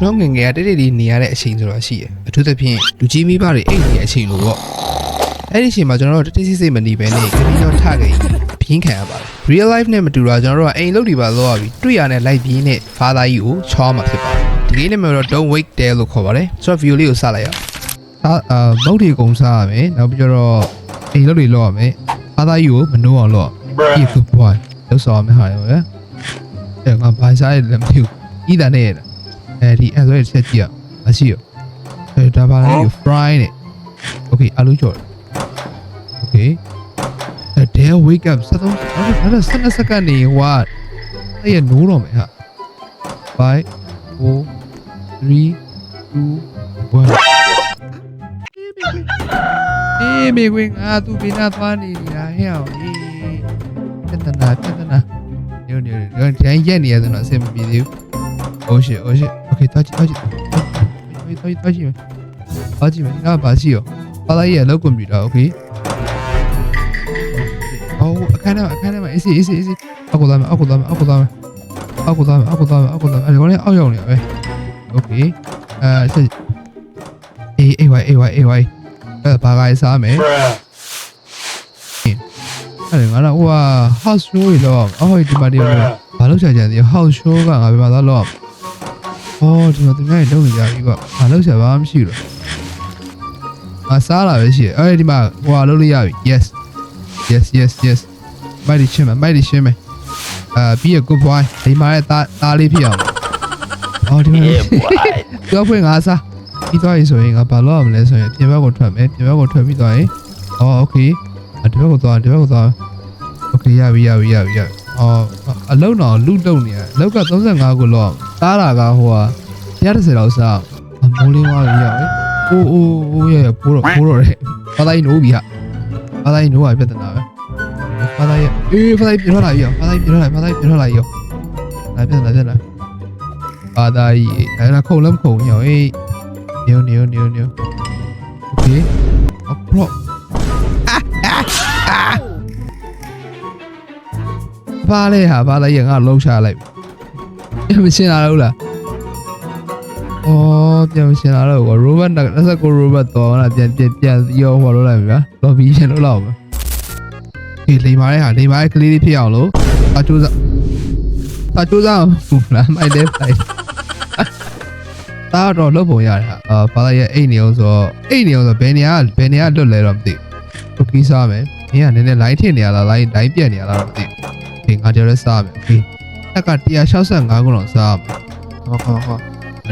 ကျွန်တော်ငယ်ငယ်ကတိတိလေးနေရတဲ့အချိန်ဆိုတော့ရှိတယ်အထူးသဖြင့်လူကြီးမိဘတွေအိတ်နေတဲ့အချိန်လို့ပေါ့အဲ့ဒီအချိန်မှာကျွန်တော်တို့တတိစိစိတ်မနေဘဲနဲ့ကတိတော့ထခဲ့ပြင်းခံရပါတယ် real life နဲ့မတူတာကျွန်တော်တို့ကအိမ်လုပ်တွေပါလောက်ရပြီးတွေ့ရတဲ့ live ပြင်းနဲ့ father ကြီးကိုချောမှာဖြစ်ပါတယ်ဒီကိနဲ့မျိုးတော့ don't wait there လို့ခေါ်ပါတယ်ဆိုတော့ view လေးကိုစလိုက်ရအောင်အာအာမုတ်တွေကုံစားရမယ်နောက်ပြီးတော့အိမ်လုပ်တွေလောက်ရမယ် father ကြီးကိုမနှိုးအောင်လောက် Be a good boy လောက်ဆောင်မယ်ဟာရောရအဲ့ငါဘာစားရလဲမသိဘူးဤတာနဲ့ရတာ အဲဒီအဲ့ဆိုရချက်ကြည့်ရမရှိရောအဲဒါပါလေ fry နဲ့ okay အလူကြော် okay အဲ there wake up 73အဲ့ဒါ12စက္ကန့်နေဟိုကအဲ့ရနိုးတော့မယ်ဟာ5 4 3 2 1အေးမေကွင်းငါသူပြနာသွားနေနေတာဟဲ့အောင်အေးပြဿနာပြဿနာညို့ညို့ညို့ကြိုင်းရက်နေရဆိုတော့အဆင်မပြေသေးဘူး oh shit oh shit OK，抓紧抓紧，抓紧抓紧抓紧抓紧，那把戏哦，把它也老滚米了，OK。哦，看到没看到没，AC AC AC，阿古拉没阿古拉没阿古拉没阿古拉没阿古拉没阿古拉没，哎，我那奥用了呗，OK，呃，是 A A Y A Y A Y，呃，把该啥没？အဲ့ငါတော့ဟိုဟာ house show တွေလောက်အောင်အဟိုဒီမှာတည်းဘာလို့ဆရာကြံသေး house show ကငါဘယ်မှာသွားလောက်အောင် ဟောဒီမှာသူများတွေလုံနေကြပြီကွာမလုံချင်ဘာမှမရှိဘူးမစားလာပဲရှိတယ်အဲ့ဒီမှာဟိုဟာလုံလို့ရပြီ yes yes yes yes မိုက်ဒီရှင်းမယ်မိုက်ဒီရှင်းမယ်အာ be a good boy ဒီမှာရဲ့သားသားလေးဖြစ်အောင်ဟောဒီမှာပြောဖွင့်ငါစားပြီးသွားပြီဆိုရင်ငါဘာလုပ်ရမလဲဆိုရင်ပြင်ဘက်ကိုထွက်မယ်ပြင်ဘက်ကိုထွက်ပြီးသွားရင်ဟော okay ဒီဘက်ကိုသွားဒီဘက်ကိုသွား okay ရပြီရပြီရပြီရပြီဟောအလုံးတော်လူတုံနေရလောက်က35ကိုလောက် တားတာကဟိုဟာ130လောက်စားအမိုးလေးဝါးရရပဲအိုးအိုးအိုးရရပိုးတော့ပိုးတော့တယ်ဘာသာကြီးနိုးပြီဟာဘာသာကြီးနိုးတာပြဿနာပဲဘာသာကြီးအေးဘာသာကြီးပြထွက်လာပြီရောဘာသာကြီးပြထွက်လာဘာသာကြီးပြထွက်လာရောဒါပြဿနာပြဿနာ ဘာသာကြီးအဲ့ဒါခုံလုံးခုံရောအေးညိုညိုညိုညိုโอเคအပရောဘာလဲဟာဘာသာကြီးငါလှုပ်ရှားလိုက်ပြီ မရှင်းလာတော့လားအော်ပြန်မရှင်းလာတော့ဘော robot 29 robot တော့လာပြန်ပြန်ပြန်ရောဟောလို့လိုက်ပြီဗျာ lobby ရှင်းလို့လောက်မယ်ဒီလိမ်မာတဲ့ဟာလိမ်မာတဲ့ကလေးလေးဖြစ်အောင်လို့အကျိုးစားအကျိုးစားဘူးလားမိုက်တယ်ဖိုက်ဒါတော့လုပ်ပုံရတယ်ဟာအာဘာသာရဲ့အိတ်နေအောင်ဆိုတော့အိတ်နေအောင်ဆိုဘယ်နေရာဘယ်နေရာလွတ်လဲတော့မသိဘူးကိုကီးစားမယ်မင်းကနည်းနည်း line ထင်နေရလား line line ပြက်နေရလားတော့မသိဘူးဒီငါကြော်ရဲစားမယ် အက်က165ခုတော့စားဟောဟောဟော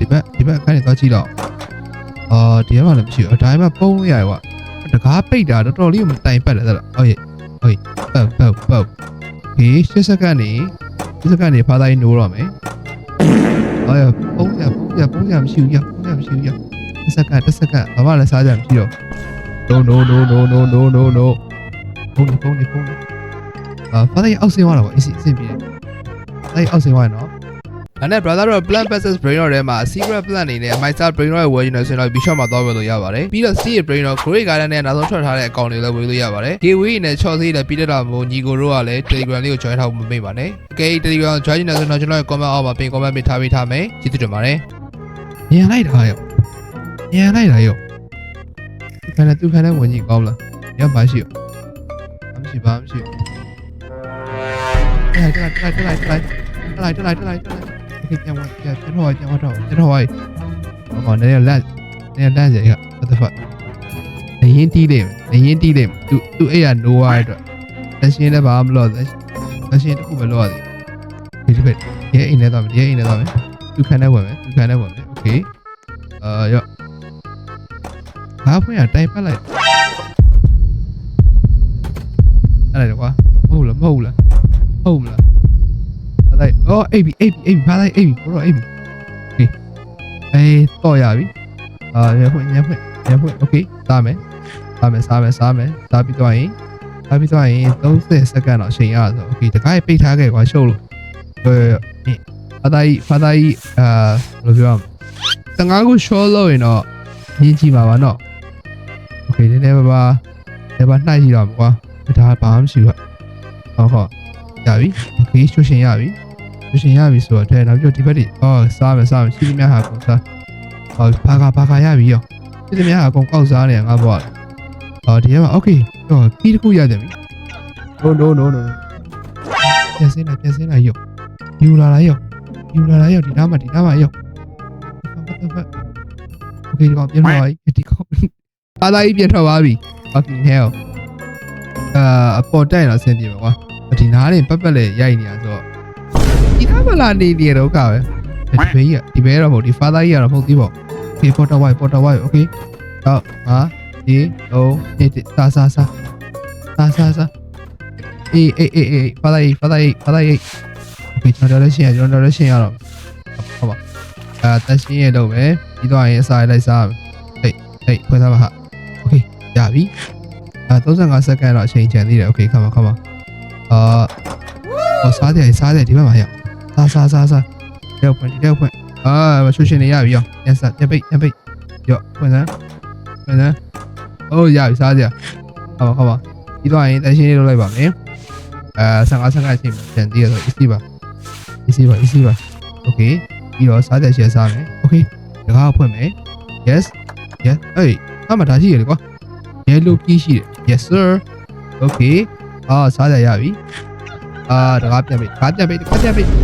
ဒီဘက်ဒီဘက်အခန်းကြီးသွားကြည့်တော့အော်ဒီဘက်မှာလည်းမရှိဘူးဒါပေမဲ့ပုံလို့ရတယ်ကွာတကားပိတ်တာတော်တော်လေးမတိုင်ပတ်တယ်ဆိုတော့ဟုတ်ရဲ့ဟုတ်ရဲ့ပတ်ပတ်ပတ်ဒီ10စက္ကန့်နေ10စက္ကန့်နေဖားတိုင်းနိုးတော့မယ်အော်ရပုံရပုံရပုံရမရှိဘူးရပုံရမရှိဘူးရ10စက္ကန့်10စက္ကန့်ဘာမှလည်းစားကြမရှိတော့ no no no no no no no no ပုံနေပုံနေပုံနေအာဖားတိုင်းအောက်ဆင်းသွားတာပေါ့အစ်စီအဆင်ပြေ အဲ့အောက်ဆင်းသွားရနော်အဲ့နဲ့ brother တို့ plan versus brain တို့ထဲမှာ secret plan အနေနဲ့ myself brain တို့ရဲ့ဝယ်ယူနေဆိုရင်တော့ bishop မှာသွားဝယ်လို့ရပါတယ်ပြီးတော့ steel brain တို့ grey garden နဲ့နောက်ဆုံးထွက်ထားတဲ့အကောင့်တွေလည်းဝယ်လို့ရပါတယ် gateway နဲ့ short sale လည်းပြီးတော့မို့ညီကိုတို့ကလည်း telegram လေးကို join ထားဖို့မမေ့ပါနဲ့ okay telegram join နေဆိုတော့ကျွန်တော်ရဲ့ comment အောက်မှာ pin comment ပေးထားပေးထားမယ်ကျေးဇူးတင်ပါတယ်ညံလိုက်တာရောညံလိုက်တာရောဒီခါနဲ့သူခါနဲ့ဝင်ကြည့်ကောင်းလားညဘာရှိရောမရှိပါမရှိအဲ့ဒါတက်လိုက်တက်လိုက်တက်လိုက် တက်လိုက်တက်လိုက်တက်လိုက် okay ပြန်ဝင်ပြန်ပြန်တော့ပြန်တော့ပြန်တော့ဟိုဟောနည်းနည်းလက်နည်းနည်းလက်ရ what the fuck နေရင်တီးတယ်နေရင်တီးတယ်သူသူအဲ့ရ no ရအတွက်လက်ရှင်လည်းဘာမှမလုပ်လက်ရှင်တစ်ခုပဲလုပ်ရတယ်ဒီဘက်ရဲအိမ်ထဲသွားမယ်ရဲအိမ်ထဲသွားမယ်သူခံနေဝင်မယ်သူခံနေဝင်မယ် okay အာရောဘာဖွင့်ရတိုင်ပတ်လိုက်အဲ့ဒါကွာဟုတ်လားမဟုတ်လားဟုတ်မလားဘာလိုက် အော်အေးပြီအေးပြီအေးပြီဘာလိုက်အေးပြီဘောတော့အေးပြီ okay အေးတော့ရပြီအာရဖွင့်ရဖွင့်ရဖွင့် okay စားမယ်စားမယ်စားမယ်စားမယ်စားပြီးတော့ရင်စားပြီးတော့ရင်30စက္ကန့်တော့အချိန်ရဆို okay တခါပိတ်ထားခဲ့ကွာရှုပ်လို့အဲဖာသာကြီးဖာသာကြီးအာဘယ်လိုပြောရမလဲ15ခု short လို့ရင်တော့ရင်းကြည့်ပါပါနော် okay နည်းနည်းပါပါလည်းပါနှိုက်ကြည့်တော့ကွာဒါဘာမှမရှိဘူးဟုတ်ဟုတ်ရပြီ okay ရှုရှင်ရပြီ လူရှင်ရပြီဆိုတော့ထဲနောက်ပြီးတော့ဒီဘက်တွေအော်စားမယ်စားမယ်ရှိသမျှဟာကုန်စားဟောဘာကဘာကရပြီရောရှိသမျှဟာကုန်ကောက်စားနေငါဘောအော်ဒီကမှာโอเคဟောပြီးတစ်ခုရတယ်ပြီ no no no no ပြန်စင်းလာပြန်စင်းလာရောယူလာလာရောယူလာလာရောဒီနားမှာဒီနားမှာရော what the fuck โอเคဒီကောင်ပြန်ထွက်သွားပြီဒီကောင်အားသားကြီးပြန်ထွက်သွားပြီ fucking hell အာအပေါ်တိုက်တော့ဆင်းပြေပါကွာဒီနားလေးပတ်ပတ်လေးရိုက်နေတာဆိုတော့ ဒီနားမလာနေနေတော့ကပဲဒီဘေးကြီးဒီဘေးတော့မဟုတ်ဒီ father ကြီးကတော့မဟုတ်သေးပါဘူး okay porter white porter white okay တော့ဟာဒီလုံးနေစာစာစာစာစာစာအေးအေးအေးအေး father ကြီး father ကြီး father ကြီး okay ကျွန်တော်လည်းရှင်းရကျွန်တော်လည်းရှင်းရတော့ဟုတ်ပါအာတက်ရှင်းရတော့ပဲပြီးတော့ရင်အစာလိုက်စားမယ်ဟေးဟေးခွဲစားပါဟာ okay ရပြီအာ35စက္ကန့်တော့အချိန်ကျန်သေးတယ် okay ခါပါခါပါအာဟောစားတယ်စားတယ်ဒီဘက်မှာရ စားစားစားစားရောက်ဖွင့်ဒီရောက်ဖွင့်အာမဆွရှင်နေရပြီရောညက်စားညက်ပိတ်ညက်ပိတ်ရောဖွင့်စမ်းဖွင့်စမ်းအိုးရပြီစားကြခါပါခါပါပြီးတော့ရင်တက်ရှင်းလေးလုပ်လိုက်ပါမယ်အာ55စက္ကန့်အချိန်ကျန်သေးရဆို easy ပါ easy ပါ easy ပါ okay ပြီးတော့စားတယ်ရှယ်စားမယ် okay တကားဖွင့်မယ် yes yes အေးအမဒါရှိရလေကွာ yellow key ရှိတယ် yes sir okay အာစားကြရပြီအာတကားပြန်ပြီတကားပြန်ပြီတကားပြန်ပြီ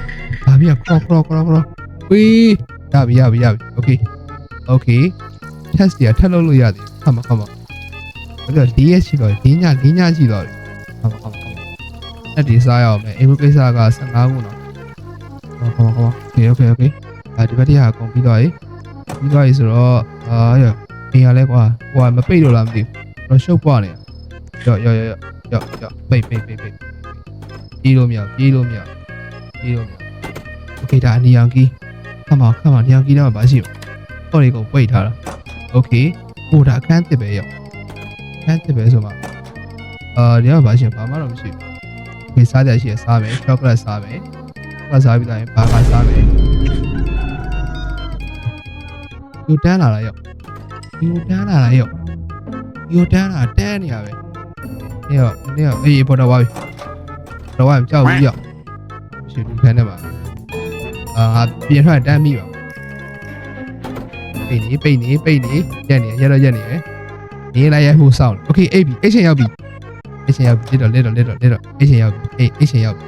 လာပြီရောခရောခရောခရောခရောဝီးရပြီရပြီရပြီโอเคโอเค test ရထပ်လုပ်လို့ရတယ်ခမခမအဲ့တော့ DS ရှိတော့ဒီညဒီညရှိတော့ခမခမခမအဲ့ဒီစားရအောင်မယ်အိမ်ဘုကိစ္စက15ခုနော်ခမခမခမโอเคโอเคโอเคအဲဒီဘက်တည်းဟာကုန်ပြီးတော့ရေပြီးတော့ရေဆိုတော့အာရအိမ်ရလဲကွာဟိုကမပိတ်လို့လားမသိဘူးတော့ရှုပ်ပွားနေရောရောရောရောရောပိတ်ပိတ်ပိတ်ပိတ်ပြေးလို့မရပြေးလို့မရပြေးလို့မရ okay ဒါအနေရောင်ကီးခမခမနေရောင်ကီးတော့မရှိဘူးဟော်တွေကိုပိတ်ထားတာ okay ဟိုဒါအခန်းတစ်ပဲရောက်အခန်းတစ်ပဲဆိုမှအာဒီတော့မရှိဘာမှတော့မရှိဘူးခေစားကြရှိရစားမယ်ချောကလက်စားမယ်ကစားပြီးတိုင်းဘာကစားမယ်ယူတန်းလာတာရောက်ယူတန်းလာတာရောက်ယူတန်းလာတန်းနေရပဲနေရောနေရောအေးပေါ်တော့ဝါပြီတော့ဝါကြောက်ပြီးရောက်ရှင်ဒီခန်းထဲမှာ အာပြင်ထွက်တန်းမိပါပိတ်နေပိတ်နေပိတ်နေရက်နေရက်တော့ရက်နေပဲနေလိုက်ရမှုစောင့်โอเคအေးပြီအိတ်ချင်ရောက်ပြီအိတ်ချင်ရောက်ပြီလက်တော့လက်တော့လက်တော့လက်တော့အိတ်ချင်ရောက်ပြီအေးအိတ်ချင်ရောက်ပြီ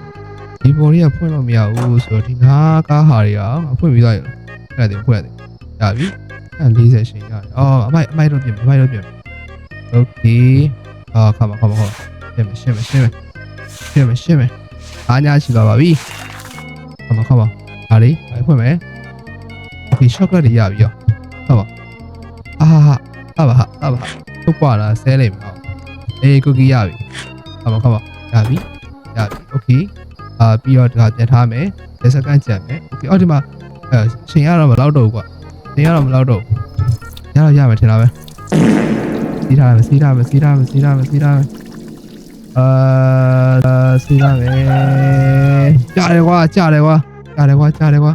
ဒီပေါ်လေးကဖွင့်လို့မရဘူးဆိုတော့ဒီနားကားဟာတွေကဖွင့်ပြီးသွားရလားဖွင့်ရတယ်ဖွင့်ရတယ်ရပြီအဲ40ရှင်ရတယ်အော်အမိုက်အမိုက်တော့ပြင်အမိုက်တော့ပြင်โอเคအာခါမခါမခါရှင်းမရှင်းမရှင်းမရှင်းမရှင်းမအားညာရှိပါပါပြီခါမခါမ ဒါလေးဒါလေးဖွင့်မယ်ဒီ shortcut တွေရပြီတော့ဟုတ်ပါအာဟာပါဟာပါဟာထုတ်ပွားတာဆဲလိုက်မှာအေး cookie ရပြီဟုတ်ပါဟုတ်ပါရပြီရပြီ okay အာပြီးတော့ဒါပြန်ထားမယ်10စက္ကန့်ကျန်မယ် okay အော်ဒီမှာအဲချိန်ရတော့မလောက်တော့ဘူးကွာချိန်ရတော့မလောက်တော့ရတော့ရမယ်ထင်တာပဲစီးထားမယ်စီးထားမယ်စီးထားမယ်စီးထားမယ်စီးထားမယ်အာစီးထားမယ်ကြားတယ်ကွာကြားတယ်ကွာ ကြားတယ်ကွာကြားတယ်ကွာ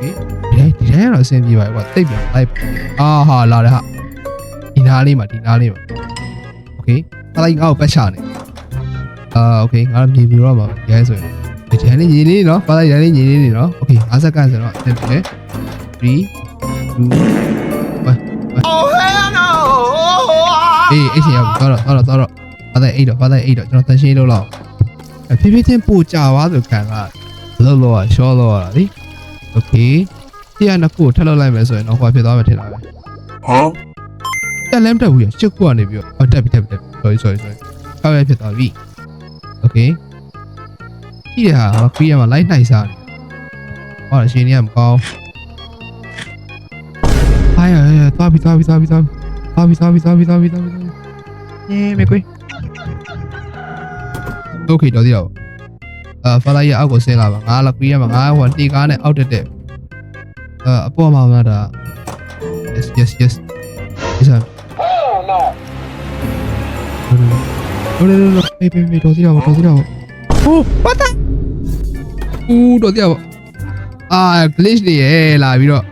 ဒီဒီထဲတော့အဆင်ပြေပါကွာတိတ်ပြန်လိုက်အာဟာလာတယ်ဟာဒီနားလေးမှာဒီနားလေးမှာโอเคအလိုက်ငါ့ကိုပတ်ချနေအာโอเคငါမြေပြတော့မှာရဲဆိုရင်ဒီထဲလေးညီလေးနော်ပါလိုက်ရဲလေးညီလေးနေနော်โอเค50စက္ကန့်ဆိုတော့အဆင်ပြေ3 2 Oh hell no! အေးအဲ့ချိန်ရောက်တော့တော့တော့တော့ပါတဲ့အိတ်တော့ပါတဲ့အိတ်တော့ကျွန်တော်တန်ရှင်းလို့လောက် 哎，偏偏天不假哇，就看啊，落落小落了，诶，OK，这样的股跳落来没事，那花皮多没听到没？好，但咱们这会有结果那边，哦，对不对不对，sorry sorry sorry，高原皮多比，OK，这里哈，我可以嘛，来那一下，我来先念包。哎呀哎呀，抓皮抓皮抓皮抓皮抓皮抓皮抓皮抓皮抓皮抓皮，耶，玫瑰。 โอเคတော်သေးတော့အာဖာလာရဲ့အောက်ကိုဆင်းလာပါငါလကွေးရမှာငါဟိုတီကားနဲ့အောက်တက်တက်အာအပေါ်မှာမလားဒါ yes yes yes yes Hell no. no no no no ဘေးဘေးဘေးတော်သေးတော့တော်သေးတော့ oh what the ဦးတော်သေးတော့အာ glitch တွေရဲ့လာပြီးတော့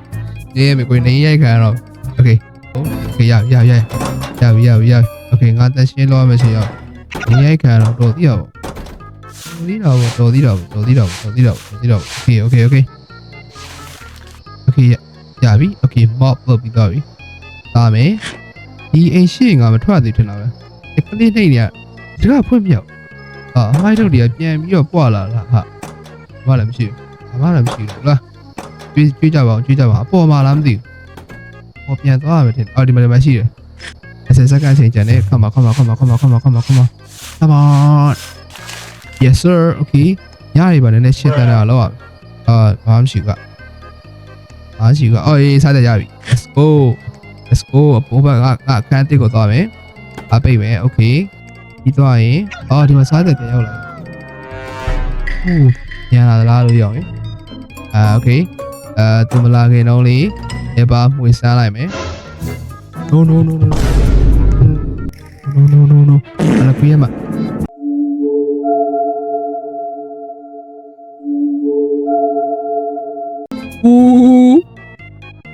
နေရမယ်ကိုနေရိုက်ခံရတော့ okay okay ရရရရရရရ okay ငါတက်ရှင်းလို့ရမယ်ရှင်ရောနေရိုက်ခံရတော့တော်သေးတော့ တော်သေးတော့တော်သေးတော့တော်သေးတော့တော်သေးတော့တော်သေးတော့ okay okay okay okay ရပြီ okay mob လုပ်ပြီးတော့ပြီဒါမယ်ဒီအိမ်ရှိငါမထွက်သေးထင်တာပဲဒီကလေးနေနေကဒီကဖွင့်မြောက်အာအမိုက်တို့တွေကပြန်ပြီးတော့ပွာလာတာဟာဘာလည်းမရှိဘူးဘာမှလည်းမရှိဘူးလားကြွေးကြွေးကြပါအောင်ကြွေးကြပါအပေါ်မှာလားမသိဘူးဟောပြန်သွားရမယ်ထင်အော်ဒီမှာလည်းမရှိတယ်30စက္ကန့်ချိန်ကျန်တယ်ခမခမခမခမခမခမခမ come on yes sir okay ညရီပါလည်းရှင်းတန်းတာလောက်อ่ะအာဘာမှမရှိဘူးကအားရှိကအော်ရေးစားကြရပြီ let's go let's go ဘိုးဘကငါအခန်းတစ်ကိုသွားမယ်အပိတ်မယ် okay ပြီးသွားရင်အော်ဒီမှာစားတဲ့ပြန်ရောက်လာဟူးညလာလားလို့ရောက်ရင်အာ okay အဲသူမလာခင်တော့လေအပါမှွေစားလိုက်မယ် no no no no no no no no အလပြေးမှာ ဦး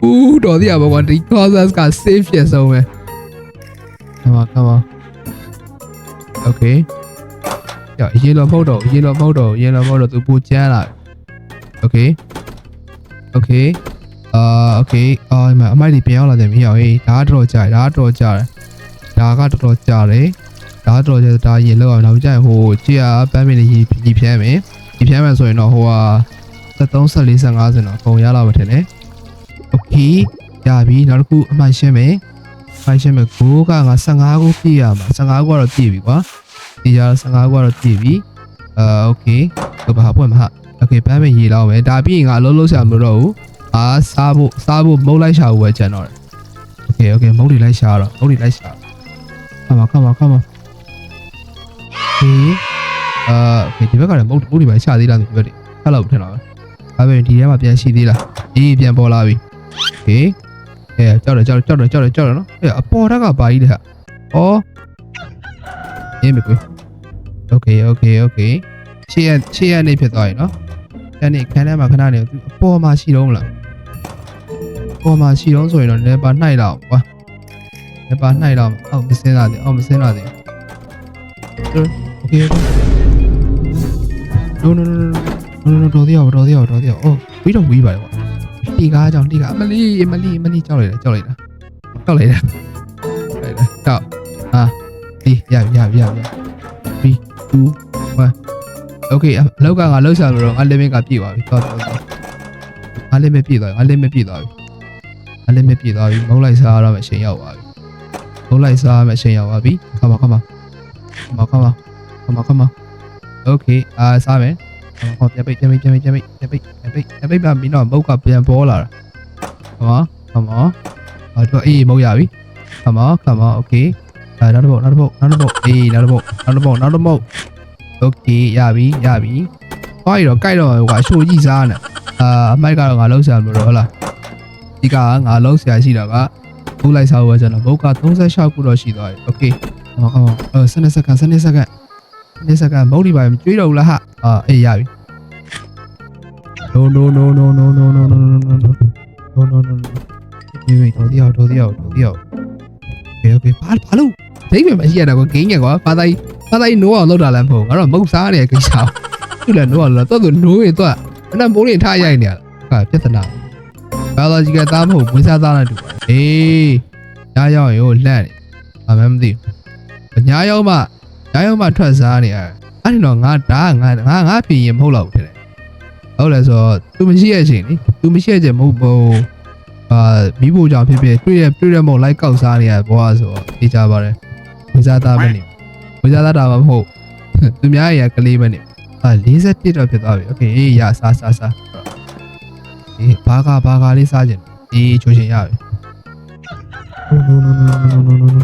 ဦးတော်သေးရပါကွာဒီ causes က safe ဖြစ်ဆုံးပဲ come on come on okay ကြောက်ရေလောမဟုတ်တော့ရေလောမဟုတ်တော့ရေလောမဟုတ်တော့သူပူချမ်းလာ okay okay အာ okay အာဒီမှာအမိုက်တွေပြန်ရောက်လာတယ်မင်းရောက်ဟေးဒါကတော်တော်ကြာတယ်ဒါကတော်တော်ကြာတယ်ဒါကတော်တော်ကြာတယ်ဒါကတော်တော်ကြာဒါရေလောက်အောင်နောက်ကြရင်ဟိုကြည့်ရပန်းမင်းလေးရေဖြန်းမယ်ရေဖြန်းမယ်ဆိုရင်တော့ဟိုဟာ 73 44 55စင်တော့ပုံရလာမှာထင်တယ် okay ရပြီနောက်တစ်ခုအမှန်ရှင်းမယ်အမှန်ရှင်းမယ်ကိုကငါ15ခုပြည့်ရမှာ15ခုကတော့ပြည့်ပြီကွာဒီကြ15ခုကတော့ပြည့်ပြီအာ okay ဘာပွင့်မဟာ okay ပန်းမရေလောက်မယ်ဒါပြီးရင်ငါအလုံးလုံးဆရာမလို့တော့ဘူးအာစားဖို့စားဖို့မုတ်လိုက်ရှာဖို့ပဲကြံတော့တယ် okay okay မုတ်တွေလိုက်ရှာတော့မုတ်တွေလိုက်ရှာခမခမခမ okay အာ okay ဒီဘက်ကလည်းမုတ်မုတ်တွေပဲရှာသေးလားဒီဘက်တွေဆက်လောက်ထင်တော့ပဲ ဒါပေမဲ့ဒီထဲမှာပြန်ရှိသေးလားအေးပြန်ပေါ်လာပြီ okay အဲကြောက်တယ်ကြောက်တယ်ကြောက်တယ်ကြောက်တယ်ကြောက်တယ်နော်အဲအပေါ်ဓာတ်ကပါကြီးတဲ့ဟာဩအေးမကွေ okay okay okay ရှေ့ရရှေ့ရနေဖြစ်သွားပြီနော်အဲ့နေခန်းထဲမှာခဏနေသူအပေါ်မှာရှိတော့မလားအပေါ်မှာရှိတော့ဆိုရင်တော့လည်းပါနှိုက်တော့ကွာလည်းပါနှိုက်တော့အောက်မစင်းလာသေးအောက်မစင်းလာသေး okay okay no no no no no no တော်သေးအောင်တော်သေးအောင်တော်သေးအောင်အော်ဝီးတော့ဝီးပါလေကွာတီကားကြောင့်တီကားအမလီအမလီအမလီကြောက်လိုက်တာကြောက်လိုက်တာကြောက်လိုက်တာလိုက်တာကြောက်ဟာဒီရရရရ3 2 1 okay အလောက်ကငါလောက်ရှာလို့တော့ငါ limit ကပြည့်သွားပြီတော်တော်တော်ငါ limit ပြည့်သွားပြီငါ limit ပြည့်သွားပြီငါ limit ပြည့်သွားပြီမုန်းလိုက်စားရတော့အချိန်ရောက်သွားပြီမုန်းလိုက်စားရမယ်အချိန်ရောက်သွားပြီခမခမခမခမခမခမ okay အာစားမယ် ဟောပြန်ပိတ်ပြန်ပိတ်ပြန်ပိတ်ပြန်ပိတ်ပြန်ပိတ်ပြန်ပိတ်ပြန်ပိတ်ပါမင်းတော့မုတ်ကပြန်ပေါ်လာတာခမခမအာတော့အေးမုတ်ရပြီခမခမ okay အာနောက်တစ်ပုတ်နောက်တစ်ပုတ်နောက်တစ်ပုတ်အေးနောက်တစ်ပုတ်နောက်တစ်ပုတ်နောက်တစ်ပုတ် okay ရပြီရပြီဟောရီတော့ကြိုက်တော့ကွာအရှိုးကြီးစားနေအာအမိုက်ကတော့ငါလုံးဆရာမလို့ဟုတ်လားဒီကငါလုံးဆရာရှိတာကဘုတ်လိုက်စားဖို့ကျွန်တော်ဘုတ်က36ခုတော့ရှိသွားပြီ okay ဟောဟောအဲ12စက္ကန့်12စက္ကန့်12စက္ကန့်မုတ်ဒီပါမကြွေးတော့ဘူးလားဟာအာအေးရပြီ no no no no no no no no no no no no no no no ဒီမိတော်တရားတော်တရားတော်တရား okay okay ဘာဘာလို့ဒိတ်ပဲမရှိရတာကွာဂိမ်းငယ်ကွာဘာသာကြီးဘာသာကြီးနိုးအောင်လောက်တာလည်းမဟုတ်ငါတော့မုတ်စားနေတဲ့ကိစ္စသူလည်းနိုးအောင်လောက်တော့သူနိုးရင်တော့အနံမိုးရင်ထားရိုက်နေရတာဟာပြဿနာ biology ကသားမဟုတ်ဝိစားသားနဲ့တူပါအေးညာရောက်ရင်ဟိုလန့်နေဘာမှမသိဘူးညာရောက်မှညာရောက်မှထွက်စားနေရအဲ့ဒီတော့ငါဒါငါငါငါပြင်ရင်မဟုတ်တော့ဘူးထင်တယ် ဟုတ်လဲဆိုတော့သူမရှိရဲ့အချိန်လေသူမရှိရဲ့အချိန်မဟုတ်ဘူးအာမိဖို့ကြောင့်ဖြစ်ဖြစ်တွေ့ရတွေ့ရမို့လိုက်ကောက်စားနေရဘောဆိုတော့သိကြပါတယ်ဝိစားသားမနေဝိစားသားတာမှမဟုတ်သူများရဲ့ကလေးမနေအာ41တော့ဖြစ်သွားပြီโอเคအေးရစားစားစားအေးဘာကဘာကလေးစားခြင်းအေးချိုးချင်ရပြီ no no no no no no no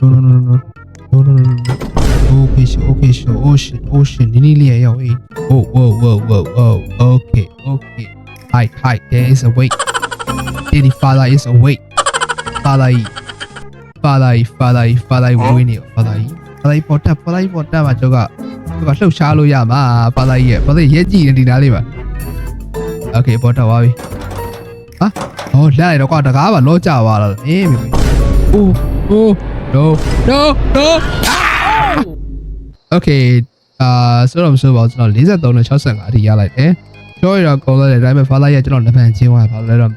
no no no no no no no no no okay sure okay sure oh shit oh shit နီနီလေးရောက်အေး oh whoa whoa whoa whoa okay okay hi hi there is a wait daddy father is awake father father father father ဝင်းနေ father father ပေါ်တက် father ပေါ်တက်မှာကျောက်ကကျောက်ကလှုပ်ရှားလို့ရမှာ father ရဲ့ father ရဲကြည့်နေဒီနားလေးပါ okay ပေါ်တက်သွားပြီဟာဟောလက်လိုက်တော့ကွာတကားပါလောကြပါလားအေးမိမိ oh oh no no no okay အာဆိုတော့မဆိုပါဘူးကျွန်တော်43နဲ့65အထိရလိုက်တယ်ပြောရတော့ကုန်သွားတယ်ဒါပေမဲ့ father ရဲ့ကျွန်တော်လက်ဖန်ချင်းသွားပါလို့လဲတော့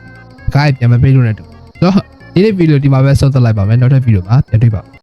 ကားပြန်မပြေးလို့နဲ့တူဆိုတော့ဒီနေ့ဗီဒီယိုဒီမှာပဲဆုံးသက်လိုက်ပါမယ်နောက်ထပ်ဗီဒီယိုမှာပြန်တွေ့ပါ